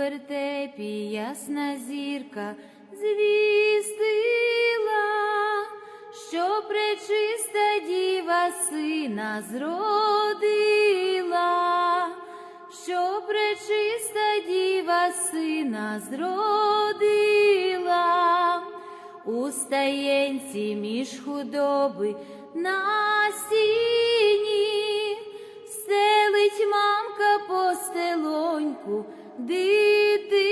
вертепі ясна зірка звістила, що пречиста діва сина зродила, що пречиста діва сина зродила, у стаєнці між худоби на сіні, стелить мамка постелоньку дитині,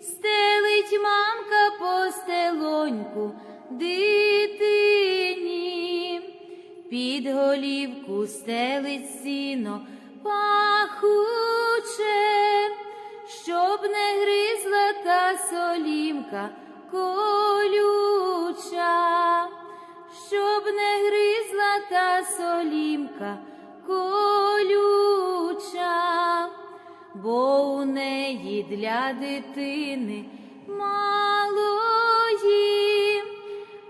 стелить мамка постелоньку дитині, під голівку стелить сіно пахуче, щоб не гризла та солімка колюча, щоб не гризла та солімка бо у неї для дитини малої,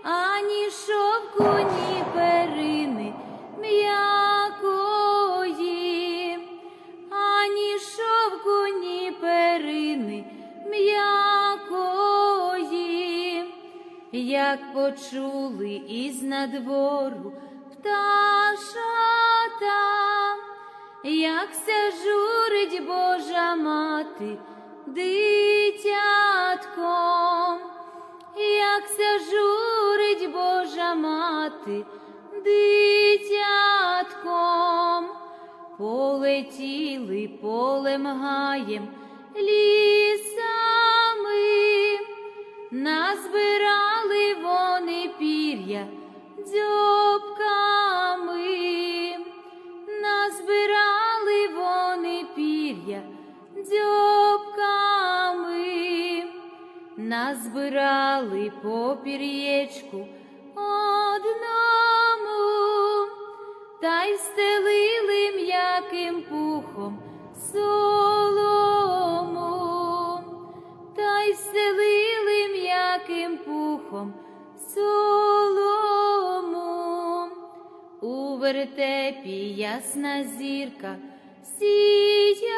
ані шовку, ні перини м'якої, ані шовку, ні перини м'якої, як почули із надвору пташата, як ся журить Божа мати дитятком, як ся журить Божа мати дитятком, полетіли полем гаєм лісами, назбирали вони пір'я назбирали по пір'єчку одному, та й стелили м'яким пухом солому, та й стелили м'яким пухом солому. У вертепі ясна зірка сіяє,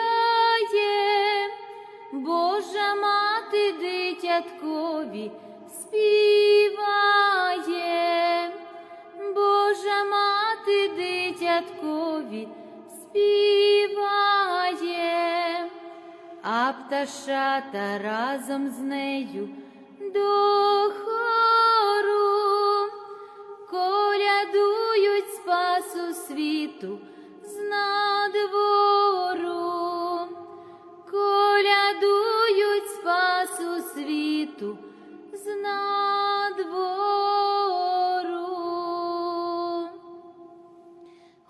дитяткові співає, Божа мати дитяткові співає, а пташата разом з нею до хору. Колядують спасу світу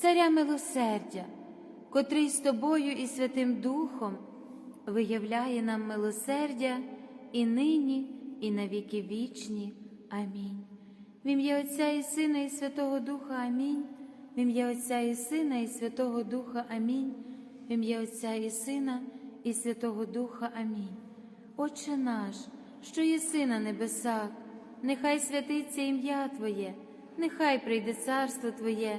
Царя милосердя, котрий з Тобою і Святим Духом виявляє нам милосердя і нині, і на віки вічні. Амінь. В ім'я Отця і Сина, і Святого Духа Амінь. В ім'я Отця і Сина, і Святого Духа Амінь. В ім'я Отця і Сина, і Святого Духа Амінь. Отче наш, що єси на небесах, нехай святиться ім'я Твоє, нехай прийде царство Твоє,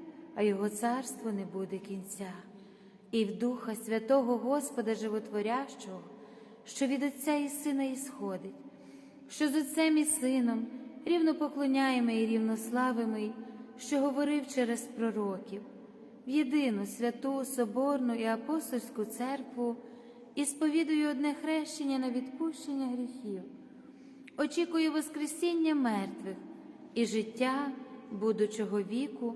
а його царство не буде кінця. І в Духа Святого Господа Животворящого, що від Отця і Сина ісходить, що з Отцем і Сином рівно поклоняємо і рівно славимо, що говорив через пророків, в єдину святу, Соборну і апостольську церкву і сповідую одне хрещення на відпущення гріхів, очікую Воскресіння мертвих і життя будучого віку.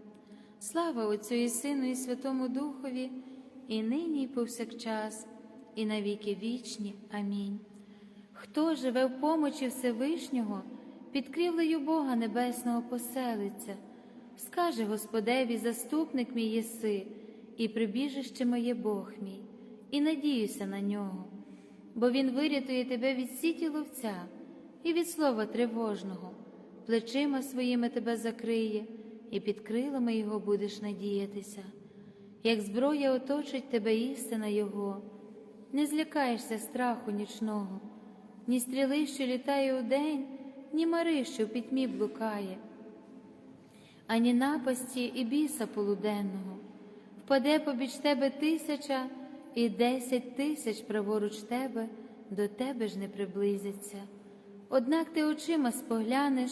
Слава Отцю і Сину, і Святому Духові, і нині, і повсякчас, і навіки вічні. Амінь. Хто живе в помочі Всевишнього, під крівлею Бога Небесного поселиться, скаже Господеві, заступник мій єси, і прибіжище моє Бог мій, і надіюся на нього, бо Він вирятує тебе від сіті ловця і від слова тривожного, плечима своїми тебе закриє, і під крилами Його будеш надіятися. Як зброя оточить тебе істина Його, не злякаєшся страху нічного, ні стріли, що літає удень, ні мари, що в пітьмі блукає, ані напасті і біса полуденного, впаде побіч тебе тисяча і десять тисяч праворуч тебе, до тебе ж не приблизиться. Однак ти очима споглянеш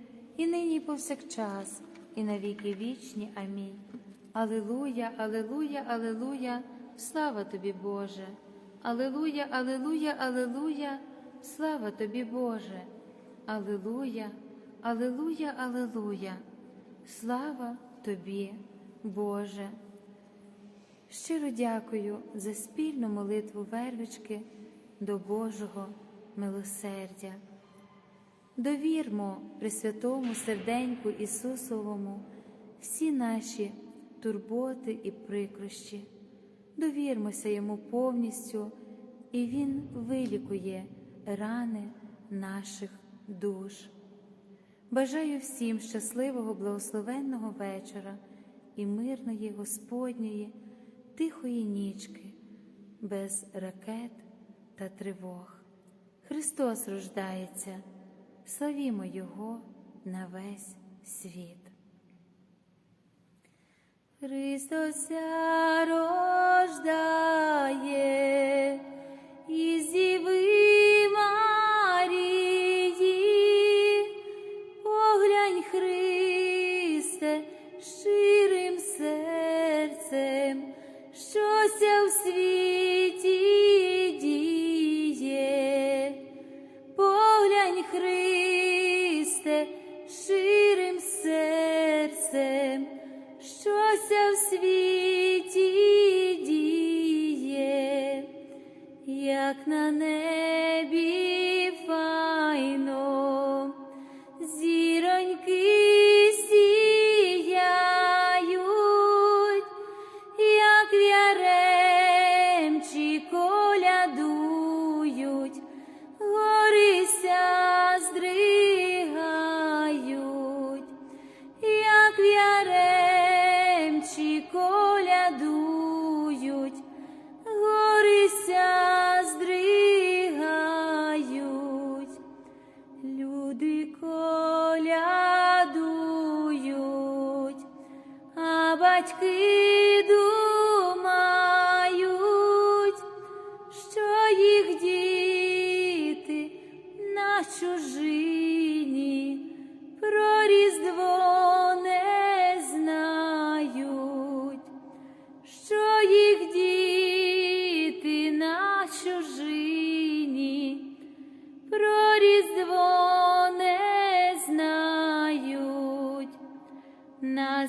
і нині, повсякчас, і на віки вічні. Амінь. Алилуя, Алилуя, Алилуя, слава тобі, Боже. Алилуя, Алилуя, Алилуя, слава тобі, Боже. Алилуя, Алилуя, Алилуя, слава тобі, Боже. Щиро дякую за спільну молитву вервички до Божого милосердя. Довірмо Пресвятому серденьку Ісусовому всі наші турботи і прикрощі, довірмося Йому повністю, і Він вилікує рани наших душ. Бажаю всім щасливого, благословенного вечора і мирної Господньої, тихої нічки, без ракет та тривог. Христос рождається, славімо Його на весь світ. Христос ся рождає із Діви Марії, поглянь, Христе, щирим серцем, щося в світі поглянь, Христе, ширим серцем, щося в світі діє, як на небі на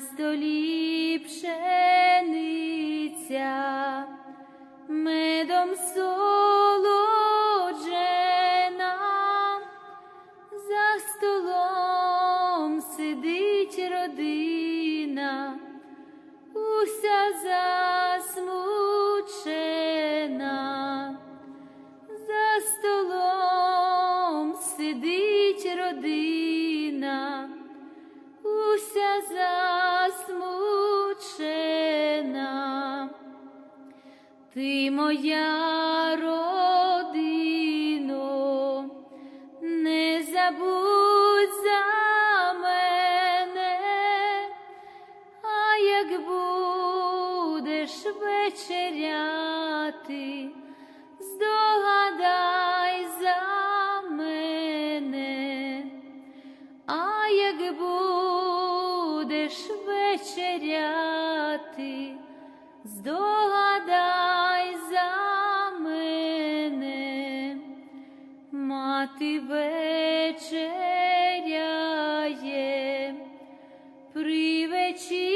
родино, не забудь за мене, а як будеш вечеряти, вечеряє при вечірній